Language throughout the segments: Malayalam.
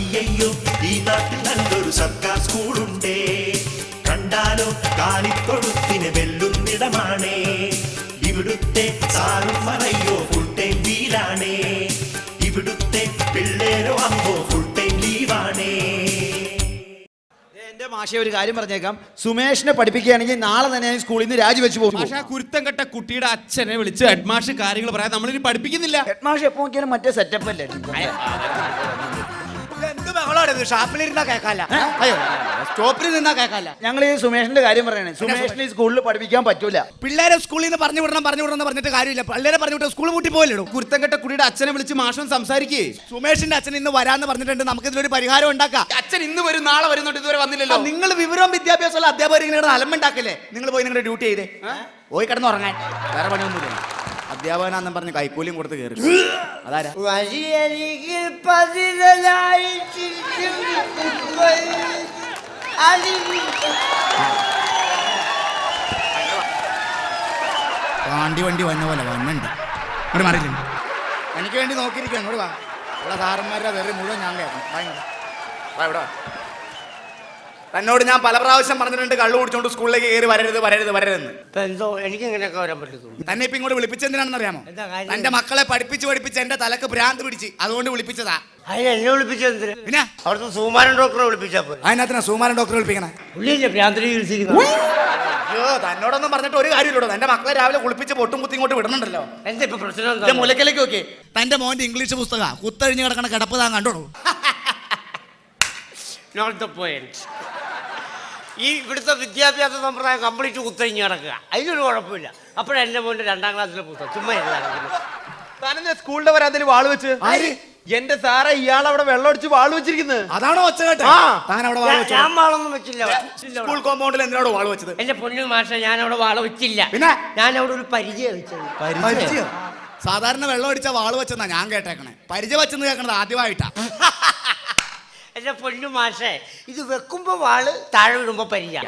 അയ്യയ്യോ ഈ നാട്ടിൽ നല്ലൊരു സർക്കാർ സ്കൂളുണ്ടേ. കണ്ടാലോ കാലിത്തൊഴുത്തിന് വെല്ലുന്നിടമാണേ. ഇവിടുത്തെ സാറും മറയോ ഫുൾ ടൈം വീലാണേ. ഇവിടുത്തെ പിള്ളേരോ അമ്മോ ഫുൾ ടൈം ലീവാണേ. എന്റെ മാഷെ ഒരു കാര്യം പറഞ്ഞേക്കാം. സുമേഷിനെ പഠിപ്പിക്കുകയാണെങ്കിൽ നാളെ തന്നെ ഞാൻ സ്കൂളിൽ നിന്ന് രാജിവെച്ച് പോകും. പക്ഷേ ആ കുരുത്തം കെട്ട കുട്ടിയുടെ അച്ഛനെ വിളിച്ച് ഹെഡ്മാഷ് കാര്യങ്ങൾ പറയാൻ നമ്മളിനി പഠിപ്പിക്കുന്നില്ല. ഹെഡ് മാഷ് എപ്പോ നോക്കിയാലും മറ്റേ സെറ്റപ്പ് അല്ലേ? ബഹളമാണ് ഷാപ്പിലിരുന്നാ കേക്കാല അയ്യോ സ്റ്റോപ്പിൽ നിന്നാ കേക്കാല ഞങ്ങൾ ഈ സുമേഷിന്റെ കാര്യം പറയണേ. സുമേഷിന് ഈ സ്കൂളിൽ പഠിപ്പിക്കാൻ പറ്റൂല. പിള്ളേരെ സ്കൂളിൽ നിന്ന് പറഞ്ഞു വിടണം പറഞ്ഞു വിടണം എന്ന് പറഞ്ഞിട്ട് കാര്യമില്ല. പിള്ളേരെ പറഞ്ഞു വിട്ട് സ്കൂൾ പൂട്ടി പോയല്ലോ കുരുത്തം കെട്ട കുടിയുടെ അച്ഛനെ വിളിച്ച് മാഷം സംസാരിക്കേ. സുമേഷിന്റെ അച്ഛൻ ഇന്ന് വരാന്ന് പറഞ്ഞിട്ടുണ്ട്. നമുക്ക് ഇതിലൊരു പരിഹാരം ഉണ്ടാക്കാം. അച്ഛൻ ഇന്ന് വരും നാളെ വരുന്നുണ്ട് ഇതുവരെ വന്നില്ലല്ലോ. നിങ്ങൾ വിവരവും വിദ്യാഭ്യാസമുള്ള അധ്യാപകർ ഇങ്ങനെ അലമ്പുണ്ടാക്കില്ലേ? നിങ്ങൾ പോയി നിങ്ങളുടെ ഡ്യൂട്ടി ചെയ്തേ. പോയി കിടന്നുറങ്ങാൻ വേറെ പണിയൊന്നുമില്ല. അധ്യാപകനാന്നും പറഞ്ഞ് കൈക്കൂലിയും കൊടുത്ത് കയറി അതാരാ? വഴിയരികിൽ പാണ്ടി വണ്ടി വന്ന പോലെ വന്നുണ്ട്. ഇവിടെ മാറിയില്ല? എനിക്ക് വേണ്ടി നോക്കിയിരിക്കുക ഇവിടെ വാ. ഇവിടെ സാറന്മാരുടെ വെറി മുഴുവൻ ഞാൻ കേൾക്കണം. വാ ഇവിടെ. തന്നോട് ഞാൻ പല പ്രാവശ്യം പറഞ്ഞിട്ടുണ്ട് കള്ളു കുടിച്ചോണ്ട് സ്കൂളിലേക്ക് കയറി വരരുത് വരരുത് വരരുതെന്ന്. എന്തോ എനിക്ക് ഇങ്ങനെയൊക്കെ വരാൻ പറ്റത്തുള്ളൂ. തന്നെ ഇപ്പൊ ഇങ്ങോട്ട് വിളിപ്പിച്ചെന്തിനാണെന്ന് അറിയാമോ? എന്താ കാര്യം? തന്റെ മക്കളെ പഠിപ്പിച്ച് പഠിപ്പിച്ച് എന്റെ തലക്ക് ഭ്രാന്ത് പിടിച്ച് അതുകൊണ്ട് വിളിപ്പിച്ചതാ. അതിന് എന്നെ പിന്നെ? അവിടുത്തെ സുമാരൻ ഡോക്ടറെ വിളിപ്പിച്ചാ പോരെ. അതിനകത്തിനാ സുമാരൻ ഡോക്ടറെ വിളിപ്പിക്കണേ. പുള്ളിയല്ലേ ഭ്രാന്തിരി ചികിത്സിക്കുന്നത്? അയ്യോ തന്നോടൊന്നും പറഞ്ഞിട്ട് ഒരു കാര്യമില്ലടോ. തന്റെ മക്കളെ രാവിലെ കുളിപ്പിച്ച് പൊട്ടും കുത്തി ഇങ്ങോട്ട് വിടുന്നുണ്ടല്ലോ എന്താ ഇപ്പൊ പ്രശ്നം എന്റെ എന്താ? മുലക്കലേക്ക് നോക്കി തന്റെ മോന്റെ ഇംഗ്ലീഷ് പുസ്തക. കുത്തഴിഞ്ഞ് കിടക്കണ കിടപ്പ് താൻ കണ്ടോളൂ Not the point. ഈ ഇവിടുത്തെ വിദ്യാഭ്യാസ സമ്പ്രദായം കംപ്ലീറ്റ് കുത്തഴിഞ്ഞ് കിടക്കുക അതിനൊരു കുഴപ്പമില്ല. അപ്പോഴെന്റെ മോന്റെ രണ്ടാം ക്ലാസ്സിലെ പുസ്തകം. ചുമ്മാ താനെന്താ സ്കൂളിന്റെ വരാതിന് വാൾ വെച്ച്. ആര്? എന്റെ സാറേ ഇയാൾ അവിടെ വെള്ളം അടിച്ച് വാൾ വെച്ചിരിക്കുന്നത് അതാണോ ഒച്ച കേട്ടെ ആ. താൻ അവിടെ വാൾ ഞാൻ- ഞാൻ വാളൊന്നും വെച്ചില്ല. സ്കൂൾ കോമ്പൗണ്ടിൽ എന്തിനാണോ വാൾ വെച്ചത്? എന്റെ പൊന്നു മാഷ ഞാൻ അവിടെ വാൾ വെച്ചില്ല. പിന്നെ? ഞാൻ അവിടെ ഒരു പരിചയം വെച്ചത്. പരിചയം? സാധാരണ വെള്ളം അടിച്ച വാൾ വെച്ചെന്നാ ഞാൻ കേട്ടേക്കണേ. പരിചയം വെച്ചെന്ന് കേൾക്കണത് ആദ്യമായിട്ടാ. എന്റെ പൊന്നു മാഷേ ഇത് വെക്കുമ്പോ വാൾ താഴെ വിടുമ്പോ പരിചയം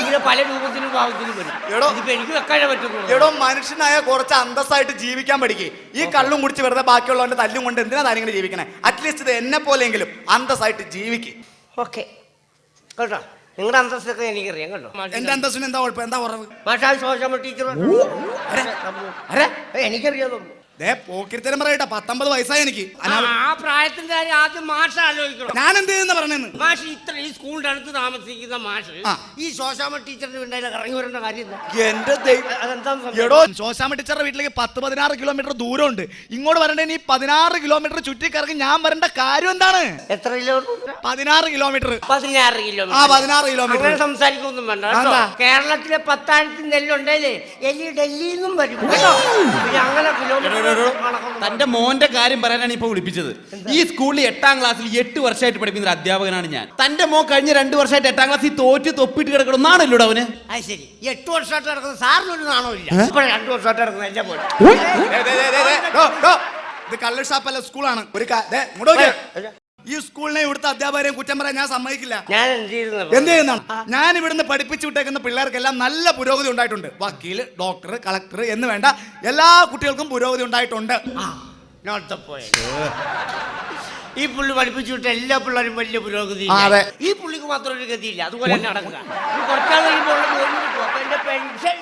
ഇങ്ങനെ പല രൂപത്തിലും ഭാവത്തിലും വരും. എടോ. ഇതിപ്പോ എനിക്ക് വെക്കാനേ പറ്റുള്ളൂ എടോ മനുഷ്യനായ കുറച്ച് അന്തസ്സായിട്ട് ജീവിക്കാൻ പഠിക്കേ. ഈ കള്ളും കുടിച്ച് വെറുതെ ബാക്കിയുള്ളവന്റെ തല്ലും കൊണ്ട് എന്തിനാ താനിങ്ങനെ ജീവിക്കണേ? അറ്റ്ലീസ്റ്റ് ഇത് എന്നെ പോലെയെങ്കിലും അന്തസ്സായിട്ട് ജീവിക്ക്. ഓക്കെ. കേട്ടോ? നിങ്ങളുടെ അന്തസ്സൊക്കെ എനിക്കറിയാം കേട്ടോ? എന്റെ അന്തസ്സിന് എന്താ കുഴപ്പം? എന്താ കുറവ്? മാഷാ ശോശമ്മ ടീച്ചർ അരെ, എനിക്കറിയാമോ ദേ പോക്കിരിത്തരം പറയട്ടെ പത്തൊമ്പത് വയസ്സായി എനിക്ക്. അനാ- ആ പ്രായത്തിന്റെ കാര്യം ആദ്യം മാഷ ആലോചിക്കണം. ഞാൻ എന്ത് ചെയ്യുന്ന മാഷ് ഇത്ര ഈ സ്കൂളിന്റെ അടുത്ത് താമസിക്കുന്ന മാഷ് ആ. ഈ ശോശാമ ടീച്ചറിന്റെ വീട്ടിൽ ഇറങ്ങി വരേണ്ട കാര്യം എന്താ എന്റെ ദൈവം അതെന്താന്ന് സംഭവം? എടോ ശോശാമ ടീച്ചറുടെ വീട്ടിലേക്ക് പത്ത് പതിനാറ് കിലോമീറ്റർ ദൂരമുണ്ട്. ഇങ്ങോട്ട് വരണ്ടേ ഈ പതിനാറ് കിലോമീറ്റർ ചുറ്റിക്കറങ്ങി ഞാൻ വരേണ്ട കാര്യം എന്താണ്? എത്ര കിലോമീറ്റർ? പതിനാറ് കിലോമീറ്റർ. പതിനാറ് ആ കിലോമീറ്റർ. പതിനാറ് കിലോമീറ്റർ. അങ്ങനെ സംസാരിക്കൊന്നും വേണ്ട കേട്ടോ. അതെന്താ? കേരളത്തിലെ പത്തായിരത്തി നെല്ലുണ്ടല്ലേ എലി ഡൽഹിയിൽ നിന്നും വരും കേട്ടോ. പിന്നെ അങ്ങനെ കിലോമീറ്റർ തന്റെ മോന്റെ കാര്യം പറയാനാണ് ഇപ്പൊ വിളിപ്പിച്ചത്. ഈ സ്കൂളിൽ എട്ടാം ക്ലാസ്സിൽ എട്ട് വർഷമായിട്ട് പഠിപ്പിക്കുന്ന ഒരു അധ്യാപകനാണ് ഞാൻ. തന്റെ മോ കഴിഞ്ഞ രണ്ട് വർഷമായിട്ട് എട്ടാം ക്ലാസ്സിൽ തോറ്റ് തൊപ്പിട്ട് കിടക്കണം നാണല്ലോ അവന്? അത് ശരി. എട്ട് വർഷമായിട്ട് നടക്കുന്ന സാറിനൊരു നാണോ ഇല്ല. രണ്ട് വർഷമായിട്ട് നടക്കുന്ന എന്റെ പോലെ. ഇത് കള്ള് ഷാപ്പല്ല സ്കൂളാണ്. ഒരു ഈ സ്കൂളിനെ ഇവിടുത്തെ അധ്യാപകരെയും കുറ്റം പറയാൻ ഞാൻ സമ്മതിക്കില്ല. ഞാൻ എന്ത് ചെയ്യുന്നത് എന്ത് ചെയ്യുന്നതാണ്? ഞാൻ ഇവിടുന്ന് പഠിപ്പിച്ചു വിട്ടേക്കുന്ന പിള്ളേർക്കെല്ലാം നല്ല പുരോഗതി ഉണ്ടായിട്ടുണ്ട്. വക്കീൽ ഡോക്ടർ കളക്ടർ എന്ന് വേണ്ട എല്ലാ കുട്ടികൾക്കും പുരോഗതി ഉണ്ടായിട്ടുണ്ട്. നോട്ട് ദ പോയിന്റ് ഈ പുള്ളി പഠിപ്പിച്ചു വിട്ട എല്ലാ പിള്ളേരും വലിയ പുരോഗതി ആ, അതെ. ഈ പുള്ളിക്ക് മാത്രം ഒരു ഗതിയില്ല. അതുപോലെ തന്നെ നടക്കുക. ഈ കുറച്ചാൾ കഴിയുമ്പോൾ ഉള്ള ജോലി കിട്ടും. അപ്പൊ എന്റെ പെൻഷൻ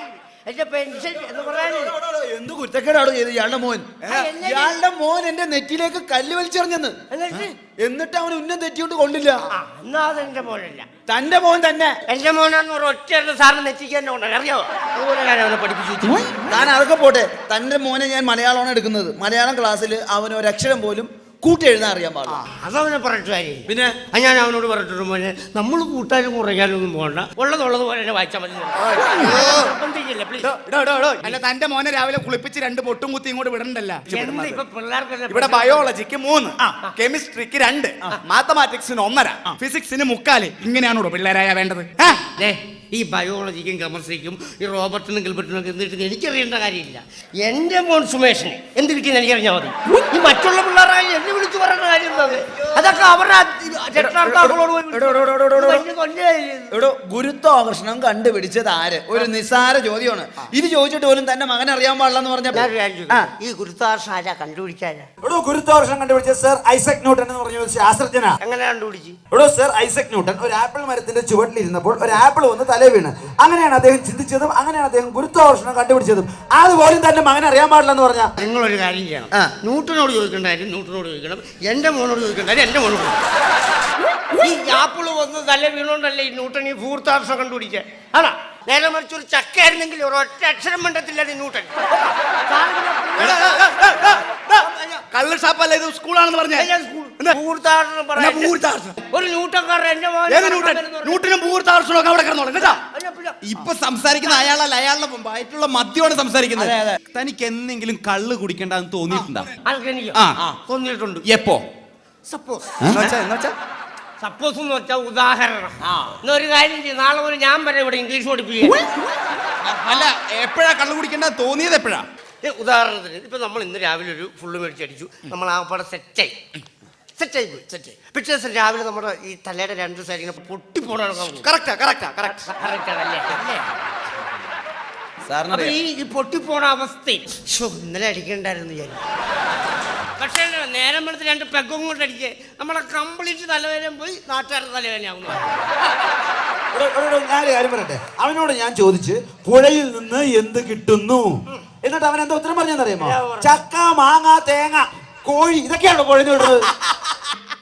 എന്റെ പെൻഷൻ എന്ന് പറയാനേ എന്ത് കുറ്റക്കേടാണോ ചെയ്ത് ഇയാളുടെ മോൻ? ഇയാളുടെ മോൻ എന്റെ നെറ്റിലേക്ക് കല്ല് വലിച്ചെറിഞ്ഞെന്ന്. എന്നിട്ട് അവൻ ഉന്നം തെറ്റിയോണ്ട് കൊണ്ടില്ല ആ എന്നാ അതെന്റെ മോനല്ല. തന്റെ മോൻ തന്നെ. എന്റെ മോനാന്ന് ഒരു ഒറ്റ സാറിന് നെറ്റിക്കാൻ ഞാൻ പഠിപ്പിച്ചു. താൻ അതൊക്കെ പോട്ടെ. തന്റെ മോനെ ഞാൻ മലയാളമാണ് എടുക്കുന്നത്. മലയാളം ക്ലാസ്സിൽ അവന് ഒരക്ഷരം പോലും കൂട്ടി എഴുതാൻ അറിയാൻ പാടില്ല. അതവനെ പറഞ്ഞിട്ട് കാര്യമില്ല. പിന്നെ? ഞാൻ അവനോട് പറഞ്ഞിട്ടുണ്ട് മോനെ നമ്മൾ കൂട്ടാനും കുറയ്ക്കാനും ഒന്നും പോകണ്ട ഉള്ളതുള്ളത് പോലെ തന്നെ വായിച്ചാൽ മതി. നിർബന്ധിക്കില്ല, please. ഡോ, ഡോ, ഡോ, ഡോ. അല്ല തന്റെ മോനെ രാവിലെ കുളിപ്പിച്ച് രണ്ട് പൊട്ടും കുത്തി ഇങ്ങോട്ട് വിടണ്ടല്ല. എന്ത് ഇപ്പൊ ഇവിടെ ബയോളജിക്ക് മൂന്ന് കെമിസ്ട്രിക്ക് രണ്ട് മാത്തമാറ്റിക്സിന് ഒന്നര ഫിസിക്സിന് മുക്കാൽ. ഇങ്ങനെയാണോ പിള്ളേരായ വേണ്ടത്? ദേ, ഈ ബയോളജിക്കും കെമിസ്ട്രിക്കും ഈ റോബർട്ടിനും ഗിൽബർട്ടിനും ഒക്കെ എന്ത് കിട്ടുന്ന എനിക്കറിയേണ്ട കാര്യമില്ല എന്റെ കോൺസുമേഷൻ സുമേഷിന് എന്ത് കിട്ടിയെന്ന് എനിക്കറിഞ്ഞാൽ മതി ഈ മറ്റുള്ള പിള്ളേരായി എന്നെ വിളിച്ചു പറയേണ്ട കാര്യം അതൊക്കെ അവരുടെ രക്ഷകർത്താക്കളോട് എടോ ഗുരുത്വാകർഷണം കണ്ടുപിടിച്ചത് ആര്? ഒരു നിസാര ചോദ്യമാണ്. ഇത് ചോദിച്ചിട്ട് പോലും തന്റെ മകൻ അറിയാൻ പാടില്ലെന്ന് പറഞ്ഞ. ഈ ഗുരുത്വാകർഷണം ആരാ കണ്ടുപിടിക്കാനാ? എടോ ഗുരുത്വാകർഷണം കണ്ടുപിടിച്ച സർ ഐസക് ന്യൂട്ടൺ എന്ന് പറഞ്ഞ ഒരു ശാസ്ത്രജ്ഞനാ. എങ്ങനെ കണ്ടുപിടിച്ചു? എടോ സർ ഐസക് ന്യൂട്ടൺ ഒരു ആപ്പിൾ മരത്തിന്റെ ചുവട്ടിലിരുന്നപ്പോൾ ഒരു ആപ്പിൾ വന്ന് തല വീണ്. അങ്ങനെയാണ് അദ്ദേഹം ചിന്തിച്ചതും അങ്ങനെയാണ് അദ്ദേഹം ഗുരുത്വാകർഷണം കണ്ടുപിടിച്ചതും. അതുപോലും തന്റെ മകൻ അറിയാൻ പാടില്ലെന്ന് പറഞ്ഞ. നിങ്ങളൊരു കാര്യം ചെയ്യണം. ന്യൂട്ടനോട് ചോദിക്കണ്ടായിരുന്നു ന്യൂട്ടനോട് ചോദിക്കണം. എന്റെ മോനോട് ചോദിക്കണ്ടായിരുന്നു എന്റെ മോനോട് ഈ ആപ്പിൾ വന്ന് തല വീണോണ്ടല്ലേ ഈ ന്യൂട്ടൻ ഈ ഭൂർത്താർഷം കണ്ടുപിടിച്ചേ ആണോ? നേരെ മറിച്ച് ഒരു ചക്കയായിരുന്നെങ്കിൽ ഒരൊറ്റ ഒരു അക്ഷരം മണ്ടത്തില്ല ന്യൂട്ടൻ. കള്ള് ഷാപ്പല്ല ഇത് സ്കൂളാണെന്ന് പറഞ്ഞേ? ഒരു എന്റെ ന്യൂട്ടനും അവിടെ കിടന്നോളൂ കേട്ടാ? ഇപ്പൊ സംസാരിക്കുന്ന അയാളല്ല അയാളുടെ വയറ്റുള്ള മദ്യമാണ് സംസാരിക്കുന്നത്. തനിക്ക് എന്തെങ്കിലും കള്ള് കുടിക്കേണ്ടെന്ന് തോന്നിയിട്ടുണ്ടോ? തോന്നിയിട്ടുണ്ട്. എപ്പോ? സപ്പോസ് എന്നുവെച്ചാ എന്നുവെച്ചാ സപ്പോസ് എന്ന് വെച്ചാൽ ഉദാഹരണം. എന്നൊരു കാര്യം ചെയ്യും. നാളെ മുതൽ ഞാൻ വരെ ഇവിടെ ഇംഗ്ലീഷ് പഠിപ്പിക്കുക അല്ല എപ്പോഴാ കള്ളു കുടിക്കേണ്ട? തോന്നിയത് എപ്പോഴാ? ഏ, ഉദാഹരണത്തിന് ഇപ്പൊ നമ്മൾ ഇന്ന് രാവിലെ ഒരു ഫുള്ള് മേടിച്ചടിച്ചു നമ്മൾ ആ പടം സെറ്റായി സെറ്റായി പോയി സെറ്റായി പിറ്റേ ദിവസം രാവിലെ നമ്മുടെ ഈ തലയുടെ രണ്ട് സൈഡ് ഇങ്ങനെ പൊട്ടിപ്പോണ കറക്റ്റാ കറക്റ്റാ കറക്റ്റ് സാറിന് ഈ ഈ പൊട്ടിപ്പോണ അവസ്ഥയിൽ ശ്ശോ, ഇന്നലെ അടിക്കണ്ടായിരുന്നു ഞാൻ പക്ഷേ നേരം വെളുത്ത് രണ്ട് പെഗും കൊണ്ട് അടിക്കേ നമ്മളെ കംപ്ലീറ്റ് തലവേദന പോയി നാട്ടുകാരുടെ തലവേദനയാവുന്നു ഞാൻ എടോ, എടോ, ഞാനൊരു കാര്യം പറയട്ടെ. അവനോട് ഞാൻ ചോദിച്ച് പുഴയിൽ നിന്ന് എന്ത് കിട്ടുന്നു? എന്നിട്ട് അവൻ എന്താ ഉത്തരം പറഞ്ഞെന്നറിയാമോ ചക്ക മാങ്ങ തേങ്ങ കോഴി ഇതൊക്കെയാണോ പുഴയിൽ നിന്ന് കിട്ടുന്നത്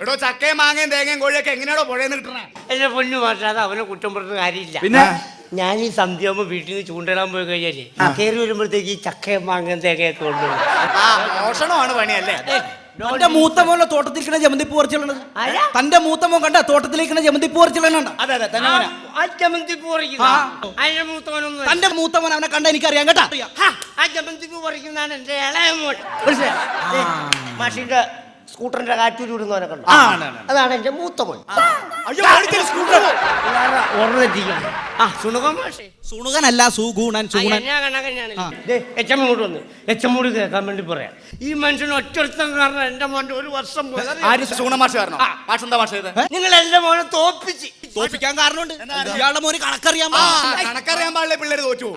എടോ ചക്കയും മാങ്ങയും തേങ്ങയും കോഴിയൊക്കെ എങ്ങനെയാണോ നിന്ന് കിട്ടണേ എന്റെ പൊന്നു മാറ്റാതെ അവനെ കുറ്റം പറഞ്ഞ കാര്യമില്ല. പിന്നെ? ഞാൻ ഈ സന്ധ്യാകുമ്പോ വീട്ടിൽ നിന്ന് ചൂണ്ടിടാൻ പോയി കഴിഞ്ഞാലേ കയറി വരുമ്പോഴത്തേക്ക് ഈ ചക്കയും മാങ്ങയും തേങ്ങയൊക്കെ കൊണ്ടുപോകും മോഷണമാണ് പണിയല്ലേ? തന്റെ മൂത്ത മോനെ തോട്ടത്തിലിരിക്കണ ജമന്തിപ്പൂ പറിച്ചിലുണ്ട്? തന്റെ മൂത്ത മോൻ കണ്ട തോട്ടത്തിലിരിക്കണ ജമന്തിപ്പൂ പറിച്ചിലുണ്ട് അതെ അതെ ജമന്തിപ്പൂ. തന്റെ മൂത്ത മോൻ അവനെ കണ്ട എനിക്കറിയാം കേട്ടാ. ആ ജമന്തിപ്പൂ പറിക്കുന്നതാണ് എന്റെ ഇളയ മോൻ. മനസ്സിലായോ? മാഷിന്റെ സ്കൂട്ടറിന്റെ കാറ്റൂരി ചൂടുന്നവനൊക്കെ. അതാണ് എന്റെ മൂത്ത മോൻ. ആ മാഷേ. സുണുകനല്ല സുഗുണൻ സുഗുണൻ. കേൾക്കാൻ വേണ്ടി പറയാം. ഈ മനുഷ്യൻ ഒറ്റൊരുത്തം കാരണം എന്റെ മോന്റെ ഒരു വർഷം ആര് സൂണ മാഷ് കാരണോ? ആ. മാഷ് എന്താ മാഷ് നിങ്ങൾ എന്റെ മോനെ തോപ്പിച്ച്. തോപ്പിക്കാൻ കാരണമുണ്ട്. ഇയാളുടെ മോന് കണക്കറിയാൻ പാടില്ല. കണക്കറിയാൻ പാടില്ല പിള്ളേര് തോറ്റു.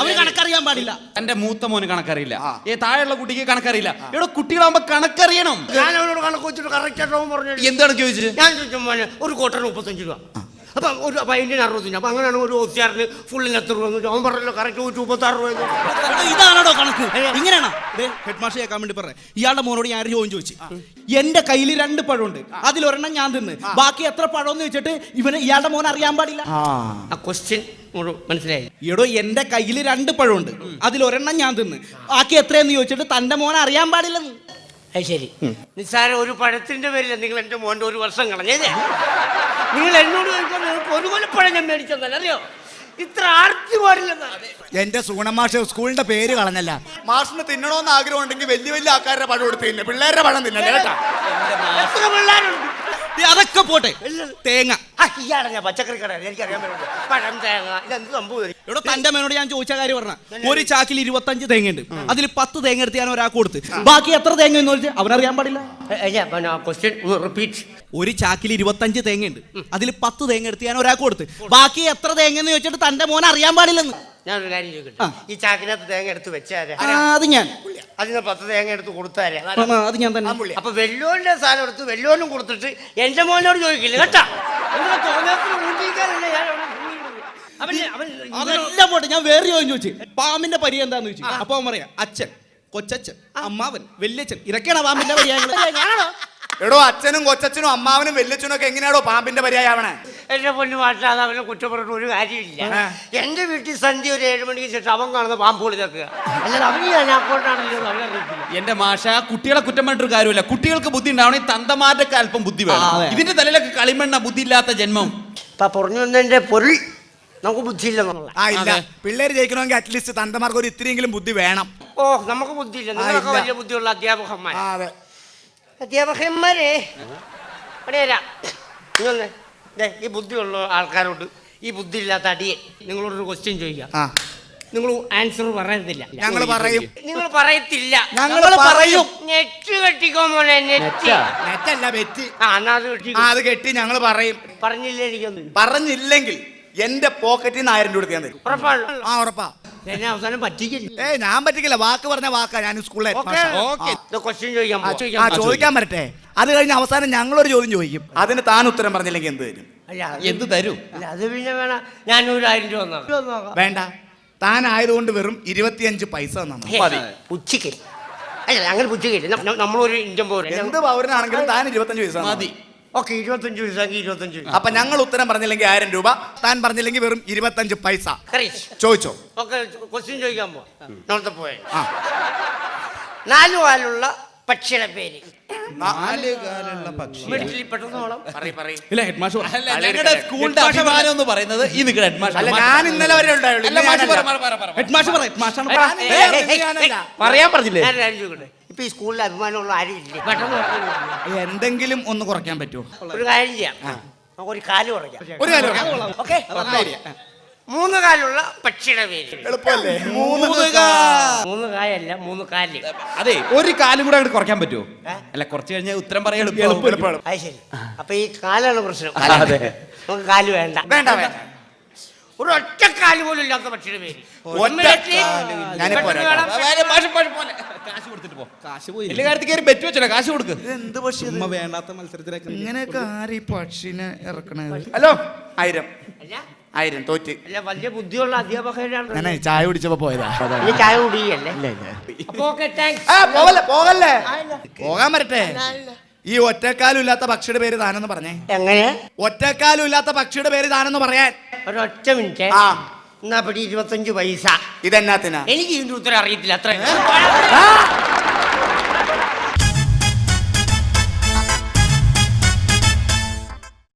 അവന് കണക്കറിയാൻ പാടില്ല. എന്റെ മൂത്ത മോന് കണക്കറിയില്ല. ഏ താഴെയുള്ള കുട്ടിക്ക് കണക്കറിയില്ല. ഇവിടെ കുട്ടികളാകുമ്പോ കണക്കറിയണം. ഞാൻ അവനോട് കണക്ക് വെച്ചിട്ട് കറക്റ്റ് പറഞ്ഞു എന്താണ് ചോദിച്ചത്? ഞാൻ ചോദിച്ചു മോനെ ഒരു കോട്ടറിന് മുപ്പത്തഞ്ച് രൂപ. അപ്പൊ ഒരു പതിനഞ്ചിന് അറുപത്തഞ്ച് അപ്പോൾ അങ്ങനെയാണ് ഒരു ഓസിയാറിന് ഫുള്ളിന് എത്ര രൂപ എന്ന് ചോദിച്ചു. അവൻ പറഞ്ഞല്ലോ കറക്റ്റ് ഒരു മുപ്പത്താറ് രൂപ എന്ന്. ഇതാണോ കണക്ക്? ഇങ്ങനെയാണോ? ഹെഡ് മാഷ് കേൾക്കാൻ വേണ്ടി പറഞ്ഞേ. ഇയാളുടെ മോനോട് ഞാൻ ഒരു ചോദ്യം ചോദിച്ചു. എന്റെ കയ്യിൽ രണ്ട് പഴമുണ്ട്. അതിലൊരെണ്ണം ഞാൻ തിന്ന്. ബാക്കി എത്ര പഴം എന്ന് വെച്ചിട്ട് ഇവന് ഇയാളുടെ മോൻ അറിയാൻ പാടില്ല? ആ. ക്വസ്റ്റ്യൻ മനസ്സിലായി. എടോ എന്റെ കയ്യിൽ രണ്ട് പഴമുണ്ട്. അതിലൊരെണ്ണം ഞാൻ തിന്ന്. ബാക്കി എത്രയെന്ന് ചോദിച്ചിട്ട് തന്റെ മോൻ അറിയാൻ പാടില്ലെന്ന്. അത് ശരി. നിസ്സാരം ഒരു പഴത്തിന്റെ പേരില്ല. നിങ്ങൾ എന്റെ മോന്റെ ഒരു വർഷം കളഞ്ഞേ. നിങ്ങൾ എന്നോട് ചോദിക്കുമ്പോൾ നിങ്ങൾക്ക് ഒരു കൊലപ്പഴം ഞാൻ മേടിച്ചതല്ല അറിയോ? ഇത്ര ആർത്തി പാടില്ലെന്നാണ് എന്റെ സൂണമാഷ് സ്കൂളിന്റെ പേര് കളഞ്ഞല്ല. മാഷിന് തിന്നണോന്ന് ആഗ്രഹം ഉണ്ടെങ്കിൽ വലിയ വലിയ ആൾക്കാരുടെ പഴം കൊടുത്തില്ല പിള്ളേരുടെ പഴം തിന്നല്ലേ കേട്ടാ? എത്ര പിള്ളേരുണ്ട്? ഈ അതൊക്കെ പോട്ടെ. തേങ്ങ. ഇയാളെ ഞാൻ പച്ചക്കറി കട എനിക്കറിയാൻ പറ്റും പഴം തേങ്ങ ഇതെന്ത് സംഭവം ഇവിടെ തന്റെ മേനോട് ഞാൻ ചോദിച്ച കാര്യം പറഞ്ഞ. ഒരു ചാക്കിൽ ഇരുപത്തഞ്ച് തേങ്ങ ഉണ്ട് അതിൽ പത്ത് തേങ്ങ എടുത്ത് ഞാൻ ഒരാൾക്ക് കൊടുത്ത്. ബാക്കി എത്ര തേങ്ങ എന്ന് ചോദിച്ചാൽ അവനറിയാൻ പാടില്ല. ക്വസ്റ്റ്യൻ റിപ്പീറ്റ് ഒരു ചാക്കിൽ ഇരുപത്തഞ്ച് തേങ്ങ ഉണ്ട് അതിൽ പത്ത് തേങ്ങ എടുത്ത് ഞാൻ ഒരാൾക്ക് കൊടുത്ത്. ബാക്കി എത്ര തേങ്ങ എന്ന് ചോദിച്ചിട്ട് തന്റെ മോൻ അറിയാൻ പാടില്ലെന്ന്. ഞാനൊരു കാര്യം. ചോദിക്കട്ടെ? ഈ ചാക്കിനകത്ത് തേങ്ങ എടുത്ത് വെച്ചാരെ? ആ, അത് ഞാൻ. അതിന് പത്ത് തേങ്ങ എടുത്ത് കൊടുത്താരെ? അത് ഞാൻ തന്നെ. അപ്പൊ വെല്ലോന്റെ സാധനം എടുത്ത് വെല്ലോനും കൊടുത്തിട്ട് എന്റെ മോനോട് ചോദിക്കില്ല കേട്ടാ? അതെല്ലാം പോട്ടെ ഞാൻ വേറെ ചോദ്യം ചോദിച്ചു. പാമ്പിന്റെ പരി എന്താന്ന് ചോദിച്ചു. അപ്പൊ അവൻ പറയാ അച്ഛൻ കൊച്ചച്ഛൻ അമ്മാവൻ വല്യച്ഛൻ. ഇതൊക്കെയാണ് പാമ്പിന്റെ പര്യായങ്ങൾ എടോ അച്ഛനും കൊച്ചച്ഛനും അമ്മാവനും വല്യച്ഛനും ഒക്കെ എങ്ങനെയാണോ പാമ്പിന്റെ പര്യായാവണേ? എന്റെ പൊന്നു മാറ്റാതെ അവനെ കുറ്റപ്പെട്ടിട്ട് ഒരു കാര്യമില്ല. എന്റെ വീട്ടിൽ സന്ധ്യ ഒരു ഏഴ് മണിക്ക് ശേഷം അവൻ കാണുന്ന പാമ്പുകൾ ഇതൊക്കെ. അല്ലാതെ അവൻ അവനറിയത്തില്ല എന്റെ മാഷ കുട്ടികളെ കുറ്റം പറഞ്ഞിട്ടൊരു കാര്യമില്ല. കുട്ടികൾക്ക് ബുദ്ധി ഉണ്ടാവണമെങ്കിൽ തന്തമാരുടെ അല്പം ബുദ്ധി വേണം. ആ, അതെ. ഇതിന്റെ തലയിലൊക്കെ കളിമണ്ണ ബുദ്ധി ഇല്ലാത്ത ജന്മം. അപ്പൊ പറഞ്ഞു വന്നതിന്റെ പൊരുൾ നമുക്ക് ബുദ്ധിയില്ലെന്നുള്ള ആ ഇല്ല. അതെ. പിള്ളേര് ജയിക്കണമെങ്കിൽ അറ്റ്ലീസ്റ്റ് തന്തമാർക്ക് ഒരു ഇത്തിരിയെങ്കിലും ബുദ്ധി വേണം. ഓ നമുക്ക് ബുദ്ധിയില്ല. നിങ്ങളൊക്കെ ഇല്ല. വലിയ ബുദ്ധിയുള്ള അധ്യാപകന്മാർ ആ അതെ. അധ്യാപകന്മാരെ. അടിയരാ നിങ്ങൾ ഈ ബുദ്ധിയുള്ള ആൾക്കാരോട് ഈ ബുദ്ധി ഇല്ലാത്ത അടിയെ നിങ്ങളോടൊരു ക്വസ്റ്റ്യൻ ചോദിക്കാം. ആ. നിങ്ങൾ ആൻസർ പറയത്തില്ല. ഞങ്ങൾ പറയും. നിങ്ങൾ പറയത്തില്ല. ഞങ്ങൾ പറയും. നെറ്റ് കെട്ടിക്കോ മോനെ നെറ്റ്. നെറ്റല്ല വെറ്റ് ആ എന്നാ അത് കെട്ടിക്കോ. ആ അത് കെട്ടി ഞങ്ങൾ പറയും. പറഞ്ഞില്ലേ എനിക്കൊന്നും? പറഞ്ഞില്ലെങ്കിൽ എന്റെ പോക്കറ്റിൽ നിന്ന് ആയിരം രൂപ ഞാൻ തരും. ഉറപ്പാണ് ആ ഉറപ്പാ. എന്നെ അവസാനം പറ്റിക്കില്ല. ഏ ഞാൻ പറ്റിക്കില്ല. വാക്ക് പറഞ്ഞ വാക്കാ. ഞാൻ സ്കൂളിലെ ഓക്കെ. ക്വസ്റ്റ്യൻ ചോദിക്കാൻ ആ, പോവാം. ആ ചോദിക്കാൻ അത് കഴിഞ്ഞ അവസാനം ഞങ്ങളൊരു ചോദ്യം ചോദിക്കും. അതിന് താൻ ഉത്തരം പറഞ്ഞില്ലെങ്കിൽ എന്ത് തരും? അല്ല, അത് എന്ത് തരൂ? അല്ല, അത് പിന്നെ വേണം ഞാൻ ഒരു ആയിരം രൂപ. വേണ്ട. താൻ ആയതുകൊണ്ട് വെറും ഇരുപത്തിയഞ്ച് പൈസ തന്നു മതി. അല്ല അങ്ങനെ ഉച്ചയ്ക്ക് നമ്മളൊരു ഇഞ്ചം പൗരൻ എന്ത് പൗരനാണെങ്കിലും താൻ ഇരുപത്തഞ്ച് പൈസ മതി. ഓക്കെ ഇരുപത്തഞ്ച് പൈസ ഇരുപത്തഞ്ച് പൈസ. അപ്പൊ ഞങ്ങൾ ഉത്തരം പറഞ്ഞില്ലെങ്കിൽ ആയിരം രൂപ താൻ പറഞ്ഞില്ലെങ്കിൽ വെറും ഇരുപത്തഞ്ച് പൈസ. കറീഷ് ചോദിച്ചോ? ഓക്കെ ക്വസ്റ്റ്യൻ ചോദിക്കാൻ പോവാം. പോയ. നാലു കാലുള്ള പക്ഷിയുടെ പേര്. നാല് കാലുള്ള പക്ഷി മെഡിക്കലിൽ പെട്ടെന്ന് പോകണം പറയ് പറയ്. ഇല്ല ഹെഡ് മാഷ് അല്ല ഞങ്ങളുടെ സ്കൂളിന്റെ അഭിമാനം എന്ന് പറയുന്നത് ഈ നിൽക്കുന്ന ഹെഡ് മാഷ് അല്ല ഞാൻ ഇന്നലെ വരെ ഉണ്ടായുള്ളൂ. ഹെഡ് മാഷ് പറ ഹെഡ് മാഷാണ് പറയാൻ പറഞ്ഞില്ലേ? ഞാൻ ചോദിക്കട്ടെ? ഇപ്പൊ ഈ സ്കൂളിൽ അഭിമാനമുള്ള ആരും ഇല്ല പെട്ടെന്ന് പറഞ്ഞു. എന്തെങ്കിലും ഒന്ന് കുറയ്ക്കാൻ പറ്റുമോ? ഒരു കാര്യം ചെയ്യാം. നമുക്ക് ഒരു കാൽ കുറയ്ക്കാം. ഒരു കാര്യം ഓക്കെ മൂന്ന് കാലുള്ള പക്ഷിയുടെ പേര്. എളുപ്പമല്ലേ? മൂന്ന് മൂന്ന് കായല്ല മൂന്ന് കാൽ. അതെ ഒരു കാലും കൂടെ അങ്ങോട്ട് കുറയ്ക്കാൻ പറ്റുമോ? അല്ല കുറച്ച് കഴിഞ്ഞാൽ ഉത്തരം പറയാൻ എളുപ്പം. അത് ശരി. അപ്പൊ ഈ കാലാണ് പ്രശ്നം. അതെ. നമുക്ക് കാൽ വേണ്ട. വേണ്ട വേണ്ട. ഒരു ഒറ്റക്കാൽ കാൽ പോലും ഇല്ലാത്ത പക്ഷിയുടെ പേര്. കാശ് കൊടുത്തിട്ട് പോ. കാശ് പോയി എല്ലാ കാര്യത്തിൽ കയറി ബെറ്റ് വെച്ചോ കാശ് കൊടുക്ക്. എന്ത് പക്ഷി വേണ്ടാത്ത മത്സരത്തിലേക്ക് ഇങ്ങനെയൊക്കെ ആര് ഈ പക്ഷിനെ ഇറക്കണത്? ഹലോ ആയിരം. ആയിരം തോറ്റ്. അല്ല വലിയ ബുദ്ധിയുള്ള അധ്യാപകരാണ് ഞാൻ ചായ കുടിച്ചപ്പോ പോയതാ. ചായ കുടിയല്ലേ? പോകല്ലേ? പോകാൻ വരട്ടെ. ഈ ഒറ്റക്കാലും ഇല്ലാത്ത പക്ഷിയുടെ പേര് താനെന്ന് പറഞ്ഞേ. എങ്ങനെ? ഒറ്റക്കാലും ഇല്ലാത്ത പക്ഷിയുടെ പേര് താനെന്ന് പറയാൻ. ഒരൊറ്റ മിനിറ്റ്. ആ. എന്നാ പടി ഇരുപത്തഞ്ച് പൈസ. ഇതെന്നാത്തിനാ? എനിക്ക് ഇതിന്റെ ഉത്തരം അറിയത്തില്ല. അത്ര.